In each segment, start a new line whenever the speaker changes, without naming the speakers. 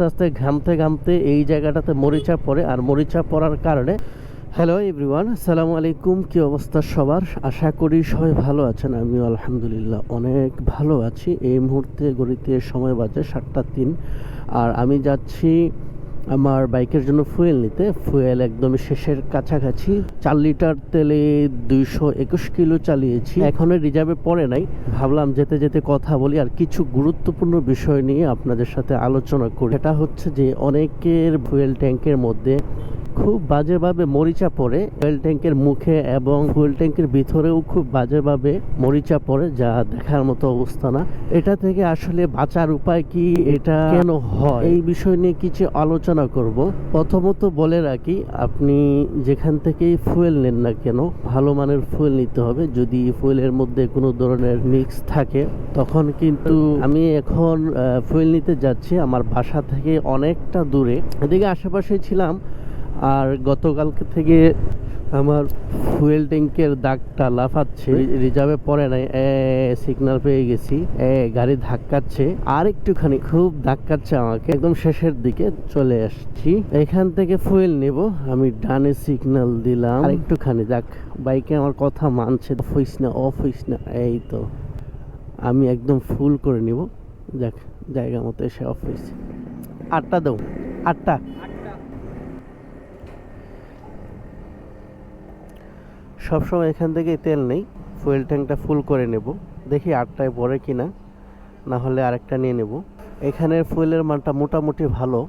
আস্তে আস্তে ঘামতে ঘামতে এই জায়গাটাতে মরিচা পড়ে, আর মরিচা পড়ার কারণে হ্যালো এভরিওয়ান আসসালামু আলাইকুম, কি অবস্থা সবার? আশা করি সবাই ভালো আছেন, আমিও আলহামদুলিল্লাহ অনেক ভালো আছি। এই মুহূর্তে গড়িতে সময় বাজে সাতটা তিন, আর আমি যাচ্ছি আমার বাইকের জন্য ফুয়েল নিতে। ফুয়েল একদম শেষের কাছাকাছি। চার লিটার তেলে দুইশো একুশ কিলো চালিয়েছি। এখনও রিজার্ভে পড়ে নাই। ভাবলাম যেতে যেতে কথা বলি আর কিছু গুরুত্বপূর্ণ বিষয় নিয়ে আপনাদের সাথে আলোচনা করি। এটা হচ্ছে যে অনেকের ফুয়েল ট্যাঙ্কের মধ্যে খুব বাজেভাবে মরিচা পড়ে। ফুয়েল ট্যাঙ্কের মুখে এবং ফুয়েল ট্যাঙ্কের ভিতরেও খুব বাজেভাবে মরিচা পড়ে, যা দেখার মতো অবস্থা না। এটা থেকে আসলে বাঁচার উপায় কি, এটা কেন হয়, এই বিষয় নিয়ে কিছু আলোচনা করব। প্রথমত বলে রাখি, আপনি যেখান থেকেই ফুয়েল নেন না কেন, ভালো মানের ফুয়েল নিতে হবে। যদি ফুয়েলের মধ্যে কোনো ধরনের মিক্স থাকে, তখন কিন্তু আমি এখন ফুয়েল নিতে যাচ্ছি। আমার বাসা থেকে অনেকটা দূরে। এদিকে আশেপাশে ছিলাম আর গতকালকে থেকে আমার ফুয়েল ট্যাঙ্কের দাগটা লাফাচ্ছে রিজার্ভে পড়ে নাই এ সিগন্যাল পেয়ে গেছি এ গাড়ি ধাক্কাচ্ছে আর একটুখানি খুব ধাক্কাচ্ছে আমাকে। একদম শেষের দিকে চলে আসছি। এখান থেকে ফুয়েল নেব আমি ডানে সিগনাল দিলাম। আর একটুখানি যাক বাইকে আমার কথা মানছে হইস না অফ হইস না এই তো। আমি একদম ফুল করে নিব যাক জায়গা মতো এসে অফ হয়েছে আটটা দাও আটটা। সবসময় এখান থেকে তেল নেই। ফুয়েল ট্যাঙ্কটা ফুল করে নেব। দেখি আটটায় পরে কিনা। না হলে আরেকটা নিয়ে নেব। এখানের ফুয়েলের মানটা মোটামুটি ভালো।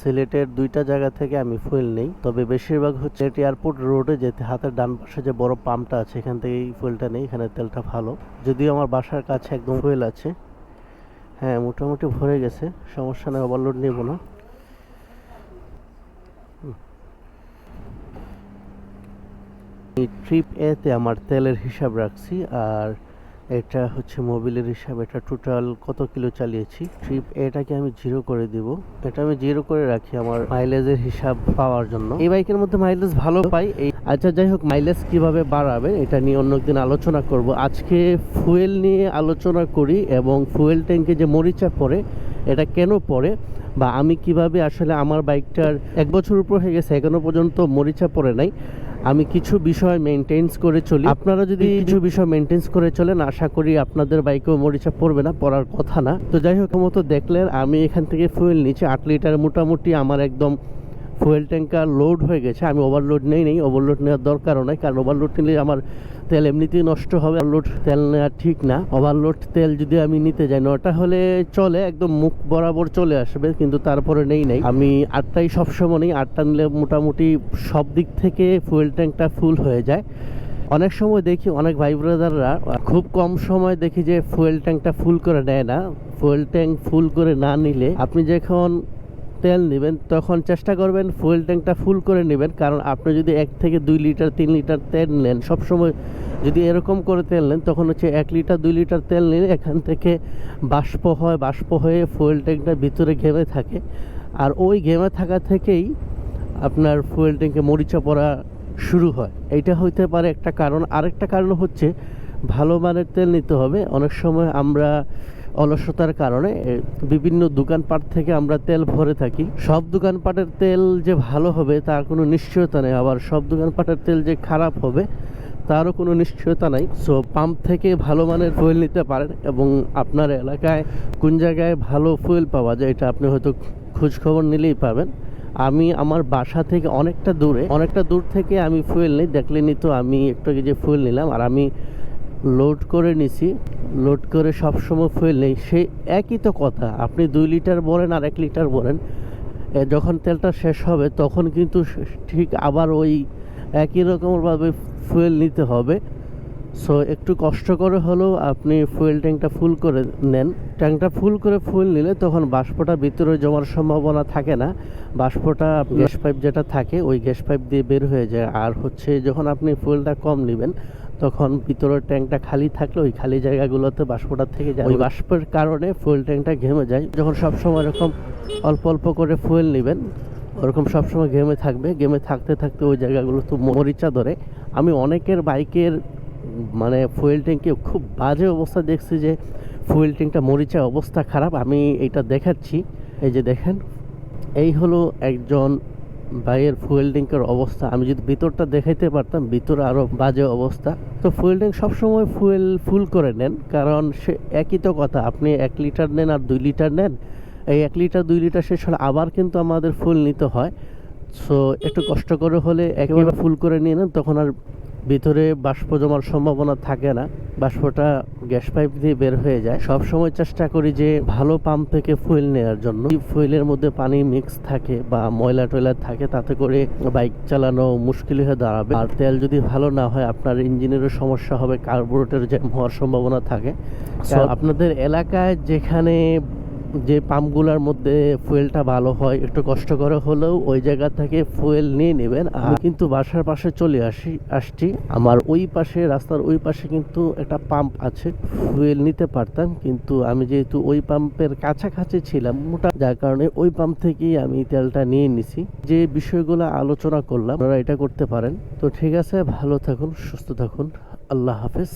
সিলেটের দুইটা জায়গা থেকে আমি ফুয়েল নেই। তবে বেশিরভাগ হচ্ছে এটি এয়ারপোর্ট রোডে যেতে হাতের ডান পাশে যে বড় পাম্পটা আছে, এখান থেকেই ফুয়েলটা নেই। এখানে তেলটা ভালো। যদিও আমার বাসার কাছে একদম ফুয়েল আছে। হ্যাঁ মোটামুটি ভরে গেছে। সমস্যা নেই ওভারলোড নেব না। এই ট্রিপ এতে আমার তেলের হিসাব রাখছি আর এটা হচ্ছে মোবিলের হিসাব। এটা টোটাল কত কিলো চালিয়েছি? ট্রিপ এটাকে আমি জিরো করে দিব। এটা আমি জিরো করে রাখি আমার মাইলেজের হিসাব পাওয়ার জন্য। এই বাইকের মধ্যে মাইলেজ ভালো পাই। এই আচ্ছা যাই হোক মাইলেজ কীভাবে বাড়াবে এটা নিয়ে অন্য একদিন আলোচনা করব। আজকে ফুয়েল নিয়ে আলোচনা করি এবং ফুয়েল ট্যাঙ্কে যে মরিচা পড়ে, এটা কেন পড়ে? বা আমি কীভাবে আসলে আমার বাইকটার এক বছর উপর হয়ে গেছে এখনও পর্যন্ত মরিচা পড়ে নাই। আমি কিছু বিষয় মেনটেন্স করে চলি। আপনারা যদি কিছু বিষয় মেনটেন্স করে চলেন আশা করি আপনাদের বাইকেও মরিচা পড়বে না পড়ার কথা না। তো যাই হোক মতো দেখলেন আমি এখান থেকে ফুয়েল নিচ্ছি। আট লিটার মোটামুটি আমার একদম ফুয়েল ট্যাঙ্কার লোড হয়ে গেছে, আমি ওভারলোড নেই নেই ওভারলোড নেওয়ার দরকারও নাই, কারণ ওভারলোড নিলে আমার তেল এমনিতেই নষ্ট হবে ওভারলোড তেল নেওয়া ঠিক না। ওভারলোড তেল যদি আমি নিতে যাই নটা হলে চলে, একদম মুখ বরাবর চলে আসবে, কিন্তু তারপরে নেই নেই। আমি আটটাই সবসময় নেই, আটটা নিলে মোটামুটি সব দিক থেকে ফুয়েল ট্যাঙ্কটা ফুল হয়ে যায়। অনেক সময় দেখি, অনেক ভাই ব্রাদাররা খুব কম সময় দেখি যে ফুয়েল ট্যাঙ্কটা ফুল করে নেয় না। ফুয়েল ট্যাঙ্ক ফুল করে না নিলে, আপনি যখন তেল নেবেন, তখন চেষ্টা করবেন ফুয়েল ট্যাঙ্কটা ফুল করে নেবেন। কারণ আপনি যদি এক থেকে দুই লিটার, তিন লিটার তেল নেন, সবসময় যদি এরকম করে তেল নেন, তখন হচ্ছে এক লিটার, দুই লিটার তেল নিলে এখান থেকে বাষ্প হয়, বাষ্প হয়ে ফুয়েল ট্যাঙ্কটা ভিতরে ঘেমে থাকে। আর ওই ঘেমে থাকা থেকেই আপনার ফুয়েল ট্যাঙ্কে মরিচা পড়া শুরু হয়। এইটা হইতে পারে একটা কারণ। আরেকটা কারণ হচ্ছে ভালো মানের তেল নিতে হবে। অনেক সময় আমরা অলসতার কারণে বিভিন্ন দোকানপাট থেকে আমরা তেল ভরে থাকি। সব দোকানপাটের তেল যে ভালো হবে, তার কোনো নিশ্চয়তা নেই। আবার সব দোকানপাটের তেল যে খারাপ হবে, তারও কোনো নিশ্চয়তা নাই। সো পাম্প থেকে ভালো মানের ফুয়েল নিতে পারেন এবং আপনার এলাকায় কোন জায়গায় ভালো ফুয়েল পাওয়া যায়, এটা আপনি হয়তো খোঁজখবর নিলেই পাবেন। আমি আমার বাসা থেকে অনেকটা দূরে, অনেকটা দূর থেকে আমি ফুয়েল নিই। দেখলেনি তো আমি একটু যে ফুয়েল নিলাম, আর আমি লোড করে নিছি। লোড করে সবসময় ফুয়েল নেই। সেই একই তো কথা। আপনি দুই লিটার বলেন আর এক লিটার বলেন। যখন তেলটা শেষ হবে, তখন কিন্তু ঠিক আবার ওই একই রকমভাবে ফুয়েল নিতে হবে। সো একটু কষ্ট করে হলেও আপনি ফুয়েল ট্যাঙ্কটা ফুল করে নেন। ট্যাঙ্কটা ফুল করে ফুয়েল নিলে তখন বাষ্পটা ভিতরে জমার সম্ভাবনা থাকে না। বাষ্পটা গ্যাস পাইপ যেটা থাকে, ওই গ্যাস পাইপ দিয়ে বের হয়ে যায়। আর হচ্ছে যখন আপনি ফুয়েলটা কম নেবেন তখন ভিতরের ট্যাঙ্কটা খালি থাকলে ওই খালি জায়গাগুলোতে বাষ্পটা থেকে যায়। ওই বাষ্পের কারণে ফুয়েল ট্যাঙ্কটা ঘেমে যায়। যখন সবসময় এরকম অল্প অল্প করে ফুয়েল নেবেন ওরকম সবসময় গেমে থাকবে। গেমে থাকতে থাকতে ওই জায়গাগুলো তো মরিচা ধরে। আমি অনেকের বাইকের মানে ফুয়েল ট্যাঙ্কে খুব বাজে অবস্থা দেখছি যে ফুয়েল ট্যাঙ্কটা মরিচা অবস্থা খারাপ। আমি এটা দেখাচ্ছি। এই যে দেখেন এই হলো একজন বাইয়ের ফুয়েল ট্যাঙ্কের অবস্থা, আমি যদি ভিতরটা দেখাইতে পারতাম, ভিতরে আরও বাজে অবস্থা। তো ফুয়েল ট্যাঙ্ক সবসময় ফুয়েল ফুল করে নেন, কারণ সে একই তো কথা, আপনি এক লিটার নেন আর দুই লিটার নেন। এই এক লিটার দুই লিটার শেষ হলে আবার কিন্তু আমাদের ফুল নিতে হয়। সো একটু কষ্ট করে হলে একেবারে ফুল করে নিয়ে নেন, তখন আর ভিতরে বাষ্প জমার সম্ভাবনা থাকে না। বাষ্পটা গ্যাস পাইপ দিয়ে বের হয়ে যায়। সব সময় চেষ্টা করি যে ভালো পাম্প থেকে ফুয়েল নেওয়ার জন্য। ফুয়েলের মধ্যে পানি মিক্স থাকে বা ময়লা টয়লা থাকে তাতে করে বাইক চালানো মুশকিল হয়ে দাঁড়াবে। আর তেল যদি ভালো না হয় আপনার ইঞ্জিনেরও সমস্যা হবে কার্বোরেটর জ্যাম হওয়ার সম্ভাবনা থাকে। আপনাদের এলাকায় যেখানে যে পাম্পগুলোর মধ্যে ফুয়েলটা ভালো হয় একটু কষ্ট করে হলেও ওই জায়গা থেকে ফুয়েল নিয়ে নেবেন। আমি কিন্তু বাসার পাশে চলে আসি আসছি। আমার ওই পাশে রাস্তার ওই পাশে কিন্তু একটা পাম্প আছে ফুয়েল নিতে পারতাম। কিন্তু আমি যেহেতু ওই পাম্পের কাছাকাছি ছিলাম মোটা যার কারণে ওই পাম্প থেকেই আমি তেলটা নিয়ে নিছি। যে বিষয়গুলো আলোচনা করলাম আপনারা এটা করতে পারেন। তো ঠিক আছে ভালো থাকুন সুস্থ থাকুন। আল্লাহ হাফেজ।